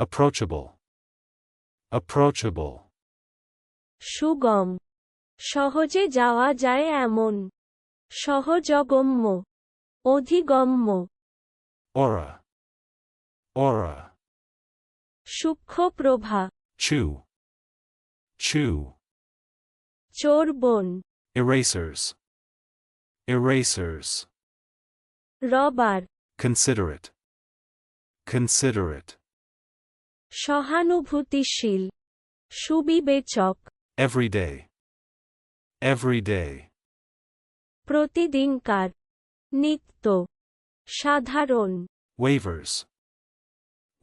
approachable, approachable, সুগম সহজে যাওয়া যায় এমন সহজগম্য অধিগম্য aura, aura, সূক্ষ্ম প্রভা chew, chew, চোরবন erasers, erasers, rubber considerate, considerate, সহানুভূতিশীল সুবিবেচক every day, every day, প্রতিদিনকার নিত্য সাধারণ waivers,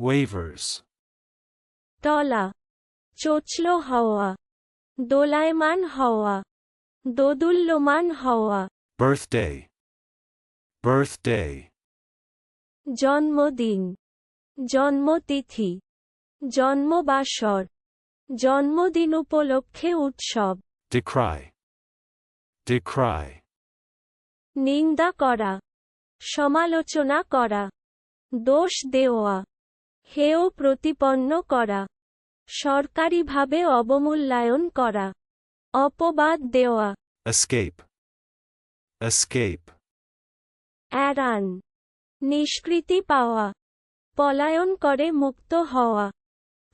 waivers, টলা চোচল হওয়া দোলায়মান হওয়া দোদুল্যমান হওয়া। Birthday, birthday, জন্মদিন জন্মতিথি। জন্মবাসর জন্মদিন উপলক্ষে উৎসব। Decry, decry, নিন্দা করা। সমালোচনা করা। দোষ দেওয়া। হেয় প্রতিপন্ন করা। সরকারিভাবে অবমূল্যায়ন করা। অপবাদ দেওয়া। Escape, escape, এড়ান। নিষ্কৃতি পাওয়া। পলায়ন করে মুক্ত হওয়া।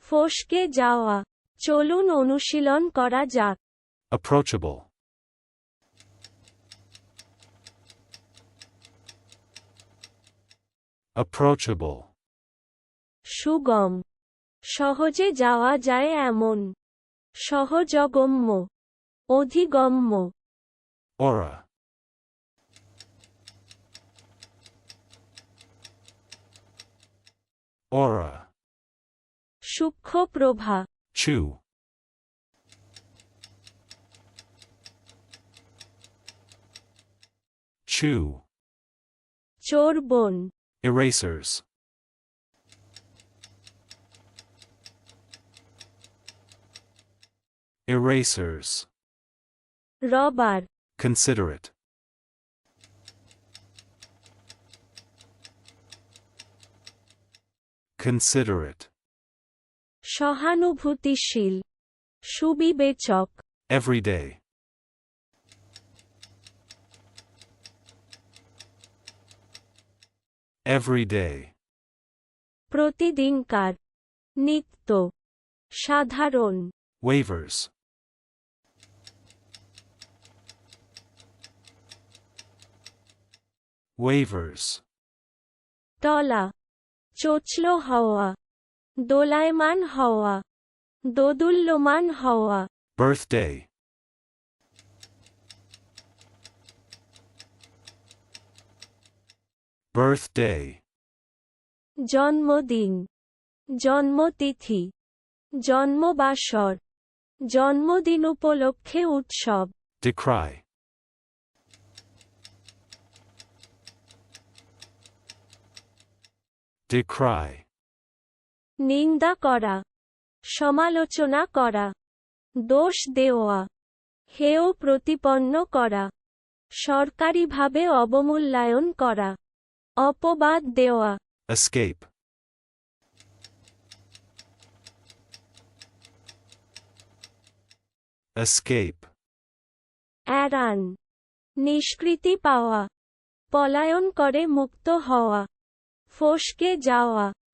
ফসকে যাওয়া। চলুন অনুশীলন করা যাক। Approachable, approachable, সুগম। সহজে যাওয়া যায় এমন। সহজগম্য। অধিগম্য। Aura, aura, সূক্ষ্ম প্রভা chew, chew, চোরবন erasers, erasers, rubber considerate, considerate, সহানুভূতিশীল সুবিবেচক। Every day, every day, প্রতিদিনকার নিত্য সাধারণ। Waivers, waivers, টলা চোচল হওয়া। দোলায়মান হওয়া। দোদুল্যমান হওয়া। Birthday, birthday, জন্মদিন। জন্মতিথি। জন্মবাসর। জন্মদিন উপলক্ষে উৎসব। Decry, decry, নিন্দা করা সমালোচনা করা দোষ দেওয়া হেয় প্রতিপন্ন করা সরকারিভাবে অবমূল্যায়ন করা অপবাদ দেওয়া। Escape, escape, এড়ান নিষ্কৃতি পাওয়া পলায়ন করে মুক্ত হওয়া ফসকে যাওয়া।